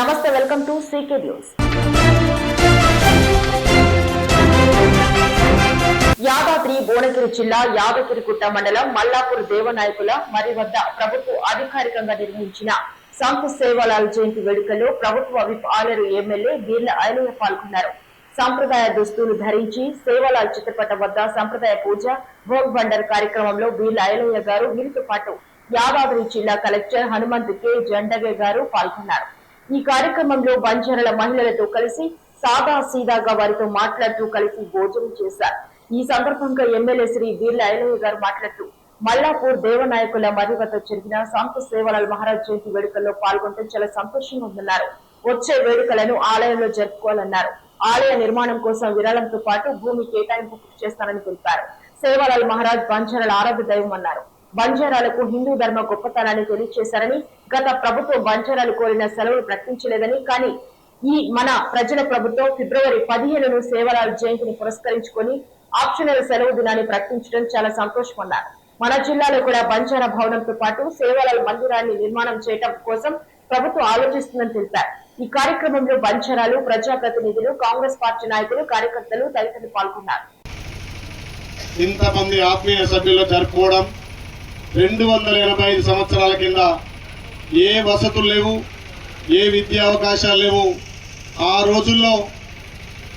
నమస్తే welcome to CK news. Yadadri Bhuvanagiri జిల్లా యాదగిరిగుట్ట మండలం మల్లాపూర్ దేవనాయకుల మరి వద్ద ప్రభుత్వం అధికారికంగా నిర్వహించిన సంత సేవలాల్ జయంతి వేడుకల్లో ప్రభుత్వ విప్ ఆలేరు ఎమ్మెల్యే బీర్ల ఐలయ్య పాల్గొన్నారు. సంప్రదాయ దుస్తులు ధరించి సేవలాల్ చిత్రపటం వద్ద సంప్రదాయ పూజ భోగ్ బండర్ కార్యక్రమంలో బీర్ల ఐలయ్య గారు వీరితో పాటు యాదాద్రి జిల్లా కలెక్టర్ హనుమంత్ కె. జండవే గారు పాల్గొన్నారు. ఈ కార్యక్రమంలో బంజారాల మహిళలతో కలిసి సాదా సీదాగా వారితో మాట్లాడుతూ కలిసి భోజనం చేశారు. ఈ సందర్భంగా ఎమ్మెల్యే శ్రీ వీర్ల ఐలయ్య గారు మాట్లాడుతూ మల్లాపూర్ దేవనాయకుల మది వద్ద జరిగిన సంత సేవలాల్ మహారాజ్ జయంతి వేడుకల్లో పాల్గొనడం చాలా సంతోషంగా ఉందన్నారు. వచ్చే వేడుకలను ఆలయంలో జరుపుకోవాలన్నారు. ఆలయ నిర్మాణం కోసం విరాళంతో పాటు భూమి కేటాయింపు చేస్తానని తెలిపారు. సేవలాల్ మహారాజ్ బంజారాల ఆరాధ్య దైవం అన్నారు. బంజారాలకు హిందూ ధర్మ గొప్పతనాన్ని తెలియజేశారని గత ప్రభుత్వం బంజారాలు కోరిన సెలవులు ప్రకటించలేదని కానీ ఈ మన ప్రజల ప్రభుత్వం ఫిబ్రవరి పదిహేనును సేవలాల్ జయంతిని పురస్కరించుకొని ఆప్షనల్ సెలవు దినాన్ని ప్రకటించడం చాలా సంతోషమన్నారు మన జిల్లాలో కూడా బంజారా భవనంతో పాటు సేవలాల్ మందిరాన్ని నిర్మాణం చేయడం కోసం ప్రభుత్వం ఆలోచిస్తుందని తెలిపారు. ఈ కార్యక్రమంలో బంజారాలు ప్రజాప్రతినిధులు కాంగ్రెస్ పార్టీ నాయకులు కార్యకర్తలు తదితరులు పాల్గొన్నారు. ఇంతమంది ఆత్మీయ సభ్యులు జరుపుకోవడం రెండు వందల ఎనభై ఐదు సంవత్సరాల కింద ఏ వసతులు లేవు ఏ విద్యా అవకాశాలు లేవు ఆ రోజుల్లో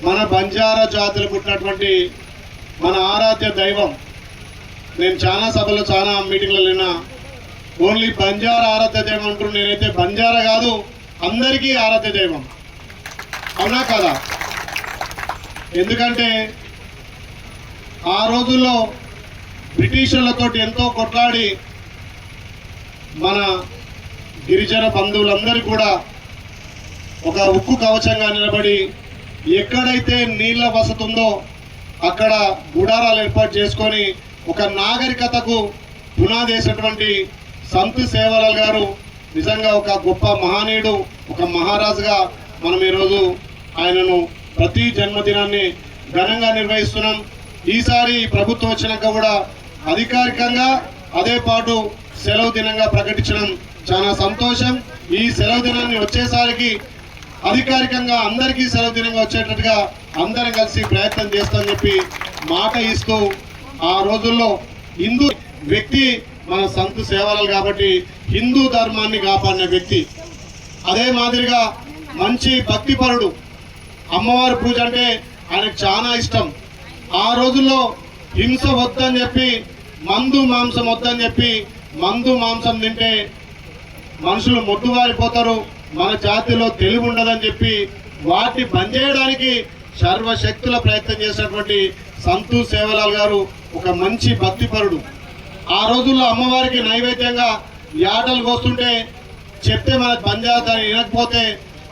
మన బంజారా జాతులు పుట్టినటువంటి మన ఆరాధ్య దైవం నేను చాలా సభలో చాలా మీటింగ్లో విన్నా ఓన్లీ బంజారా ఆరాధ్య దైవం అంటూ నేనైతే బంజారా కాదు అందరికీ ఆరాధ్య దైవం. అవునా కదా? ఎందుకంటే ఆ రోజుల్లో బ్రిటిషర్లతో ఎంతో కొట్లాడి మన గిరిజన బంధువులందరూ కూడా ఒక ఉక్కు కవచంగా నిలబడి ఎక్కడైతే నీళ్ళ వసతుందో అక్కడ గుడారాలు ఏర్పాటు చేసుకొని ఒక నాగరికతకు పునాదేసినటువంటి సంత్ సేవలాల్ గారు నిజంగా ఒక గొప్ప మహనీయుడు ఒక మహారాజుగా మనం ఈరోజు ఆయనను ప్రతి జన్మదినాన్ని ఘనంగా నిర్వహిస్తున్నాం. ఈసారి ప్రభుత్వం వచ్చినాక కూడా అధికారికంగా అదే పాటు సెలవు దినంగా ప్రకటించడం చాలా సంతోషం. ఈ సెలవు దినాన్ని వచ్చేసరికి అధికారికంగా అందరికీ సెలవు దినంగా వచ్చేటట్టుగా అందరం కలిసి ప్రయత్నం చేస్తామని చెప్పి మాట ఇస్తూ ఆ రోజుల్లో హిందూ వ్యక్తి మన సంతు సేవలు కాబట్టి హిందూ ధర్మాన్ని కాపాడిన వ్యక్తి. అదే మాదిరిగా మంచి భక్తిపరుడు అమ్మవారి పూజ అంటే ఆయనకు చాలా ఇష్టం. ఆ రోజుల్లో హింస వద్దని చెప్పి మందు మాంసం వద్దని చెప్పి మందు మాంసం తింటే మనుషులు మొద్దువారిపోతారు. మన జాతిలో తెలివి ఉండదని చెప్పి వాటిని బంద్ చేయడానికి సర్వశక్తుల ప్రయత్నం చేసినటువంటి సంతూ సేవలాల్ గారు ఒక మంచి భక్తిపరుడు. ఆ రోజుల్లో అమ్మవారికి నైవేద్యంగా యాటలు కోస్తుంటే చెప్తే మన బంద్ చేద్దామని వినకపోతే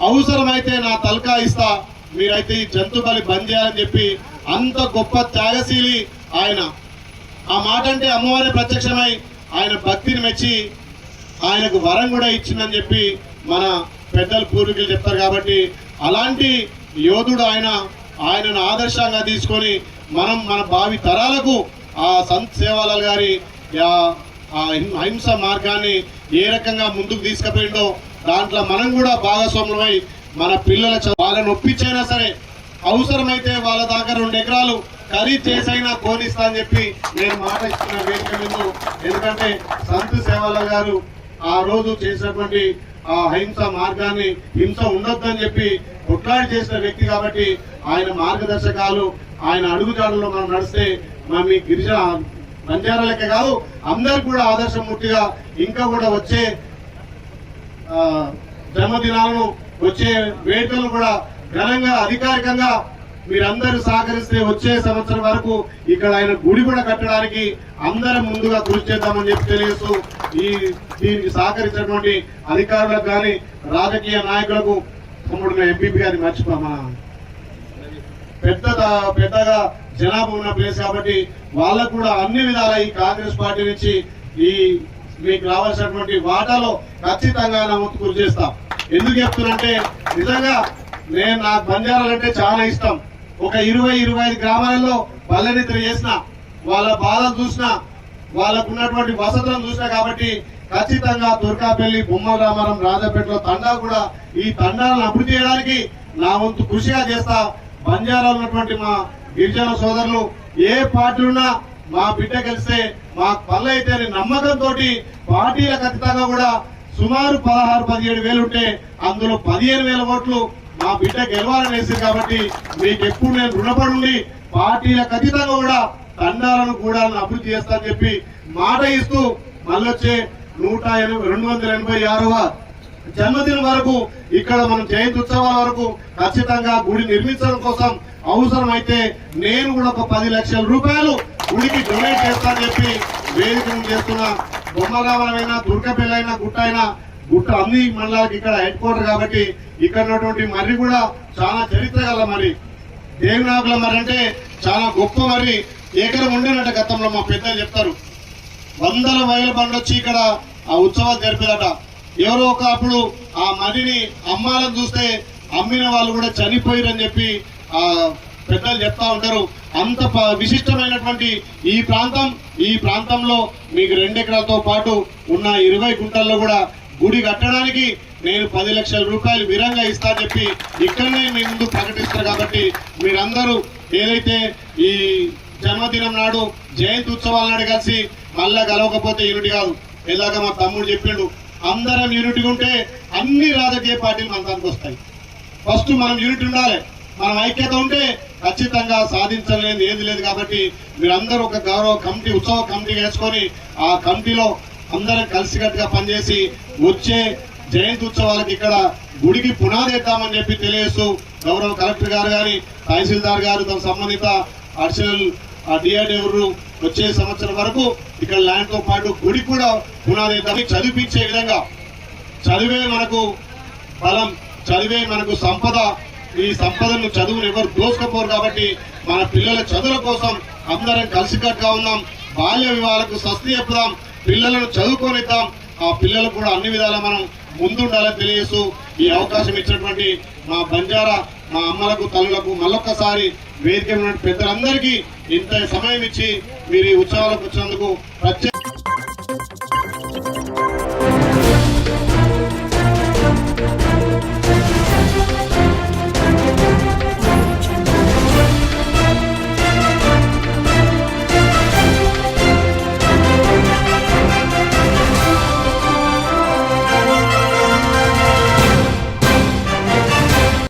అవసరమైతే నా తలకా ఇస్తా మీరైతే ఈ జంతు బలి బంద్ చేయాలని చెప్పి అంత గొప్ప త్యాగశీలి ఆయన. ఆ మాట అంటే అమ్మవారి ప్రత్యక్షమై ఆయన భక్తిని మెచ్చి ఆయనకు వరం కూడా ఇచ్చిందని చెప్పి మన పెద్దలు పూర్వీకులు చెప్తారు కాబట్టి అలాంటి యోధుడు ఆయన ఆయనను ఆదర్శంగా తీసుకొని మనం మన భావి తరాలకు ఆ సంత్ సేవాలాల్ గారి ఆ- హిం- అహింస మార్గాన్ని ఏ రకంగా ముందుకు తీసుకుపోయిందో దాంట్లో మనం కూడా భాగస్వాములమై మన పిల్లల వాళ్ళని ఒప్పించైనా సరే అవసరమైతే వాళ్ళ దాకా రెండు ఎకరాలు ఖరీదు చేసైనా కోనిస్తా అని చెప్పి నేను మాట ఇస్తున్న వేదిక ముందు ఎందుకంటే సంతు సేవాల గారు ఆ రోజు చేసినటువంటి ఆ అహింస మార్గాన్ని హింస ఉండొద్దని చెప్పి కొట్లాడి చేసిన వ్యక్తి కాబట్టి ఆయన మార్గదర్శకాలు ఆయన అడుగుజాడల్లో మనం నడిస్తే మనం ఈ గిరిజన బంజారాలకే కాదు అందరికి కూడా ఆదర్శమూర్తిగా ఇంకా కూడా వచ్చే జన్మదినాలను వచ్చే వేడుకలను కూడా ఘనంగా అధికారికంగా మీరందరూ సహకరిస్తే వచ్చే సంవత్సరం వరకు ఇక్కడ ఆయన గుడి కూడా కట్టడానికి అందరం ముందుగా కృషి చేద్దామని చెప్పి తెలియజేస్తూ ఈ దీనికి సహకరించినటువంటి అధికారులకు కానీ రాజకీయ నాయకులకు తమ్ముడు ఎంపీపీ గారిని మర్చిపోమా. పెద్ద పెద్దగా జనాభా ఉన్న ప్లేస్ కాబట్టి వాళ్ళకు కూడా అన్ని విధాల ఈ కాంగ్రెస్ పార్టీ నుంచి ఈ మీకు రావాల్సినటువంటి వాటాలో ఖచ్చితంగా నా వంతు కృషి చేస్తాం. ఎందుకు చెప్తున్నంటే నిజంగా నేను నాకు బంజారాలంటే చాలా ఇష్టం. ఒక ఇరవై ఇరవై ఐదు గ్రామాలలో బల్లనిద్ర చేసిన వాళ్ళ బాధలు చూసిన వాళ్ళకు ఉన్నటువంటి వసతులను చూసిన కాబట్టి ఖచ్చితంగా దుర్గాపల్లి బొమ్మల రామారం రాజాపేటలో తండా కూడా ఈ తండాలను అభివృద్ధి చేయడానికి నా వంతు కృషిగా చేస్తా బంజారా ఉన్నటువంటి మా గిరిజన సోదరులు ఏ పార్టీ ఉన్నా మా బిడ్డ కలిస్తే మా పల్లె అయితే అనే నమ్మకంతో పార్టీల ఖచ్చితంగా కూడా సుమారు పదహారు పదిహేడు వేలు ఉంటే అందులో పదిహేను వేల ఓట్లు మా బిడ్డ గెలవాలని వేసింది కాబట్టి మీకు ఎప్పుడు నేను రుణపడి పార్టీల ఖచ్చితంగా కూడా తండాలను కూడా అభివృద్ధి చేస్తానని చెప్పి మాట ఇస్తూ మళ్ళొచ్చే నూట ఎనభై రెండు వందల ఎనభై ఆరవ జన్మదినం వరకు ఇక్కడ మనం జయంతి ఉత్సవాల వరకు ఖచ్చితంగా గుడి నిర్మించడం కోసం అవసరమైతే నేను కూడా ఒక పది లక్షల రూపాయలు గుడికి డొనేట్ చేస్తానని చెప్పి వేదిక చేస్తున్న బొమ్మరావరమైనా దుర్గపల్లి గుట్ట అయినా గుట్ట అన్ని మండలాలకు ఇక్కడ హెడ్ క్వార్టర్ కాబట్టి ఇక్కడ ఉన్నటువంటి మర్రి కూడా చాలా చరిత్ర గల మరి దేవినాగుల మరి అంటే చాలా గొప్ప మరి ఏకరం ఉండేనట గతంలో మా పెద్దలు చెప్తారు. వందల వైల పండొచ్చి వచ్చి ఇక్కడ ఆ ఉత్సవాలు జరిపేదట. ఎవరో ఒక అప్పుడు ఆ మరిని అమ్మాలని చూస్తే అమ్మిన వాళ్ళు కూడా చనిపోయారని చెప్పి ఆ పెద్దలు చెప్తా ఉంటారు. అంత ప- విశిష్టమైనటువంటి ఈ ప్రాంతం ఈ ప్రాంతంలో మీకు రెండెకరాలతో పాటు ఉన్న ఇరవై గుంటల్లో కూడా గుడి కట్టడానికి నేను పది లక్షల రూపాయలు విరంగా ఇస్తా చెప్పి ఇక్కడనే మీ ముందు ప్రకటిస్తారు కాబట్టి మీరందరూ ఏదైతే ఈ జన్మదినం నాడు జయంతి ఉత్సవాల నాడు కలిసి మళ్ళా కలవకపోతే యూనిట్ కాదు. ఇలాగ మా తమ్ముడు చెప్పిండు అందరం యూనిట్గా ఉంటే అన్ని రాజకీయ పార్టీలు మనకు వస్తాయి ఫస్ట్ మనం యూనిట్ ఉండాలి. మనం ఐక్యత ఉంటే ఖచ్చితంగా సాధించలేదు ఏది లేదు కాబట్టి మీరందరూ ఒక గౌరవ కమిటీ ఉత్సవ కమిటీ వేసుకొని ఆ కమిటీలో అందరం కలిసికట్టుగా పనిచేసి వచ్చే జయంతి ఉత్సవాలకు ఇక్కడ గుడికి పునాది ఎత్తామని చెప్పి తెలియజేస్తూ గౌరవ కలెక్టర్ గారు కానీ తహసీల్దార్ గారు తమ సంబంధిత అడిషనల్ డిఆర్డీ వచ్చే సంవత్సరం వరకు ఇక్కడ ల్యాండ్తో పాటు గుడి కూడా పునాది ఎత్తామని చదివించే విధంగా చదివే మనకు బలం చదివే మనకు సంపద ఈ సంపదను చదువును ఎవరు దోసుకపోరు కాబట్టి మన పిల్లల చదువుల కోసం అందరం కలిసికట్టుగా ఉన్నాం. బాల్య వివాహాలకు స్వస్తి చెప్పుదాం. పిల్లలను చదువుకొనిద్దాం. ఆ పిల్లలు కూడా అన్ని విధాలా మనం ముందుండాలని తెలియజేస్తూ ఈ అవకాశం ఇచ్చినటువంటి మా బంజారా మా అమ్మలకు తల్లులకు మళ్ళొక్కసారి వేదిక పెద్దలందరికీ ఇంత సమయం ఇచ్చి మీరు ఈ ఉత్సవాలకు వచ్చినందుకు ప్రత్యేక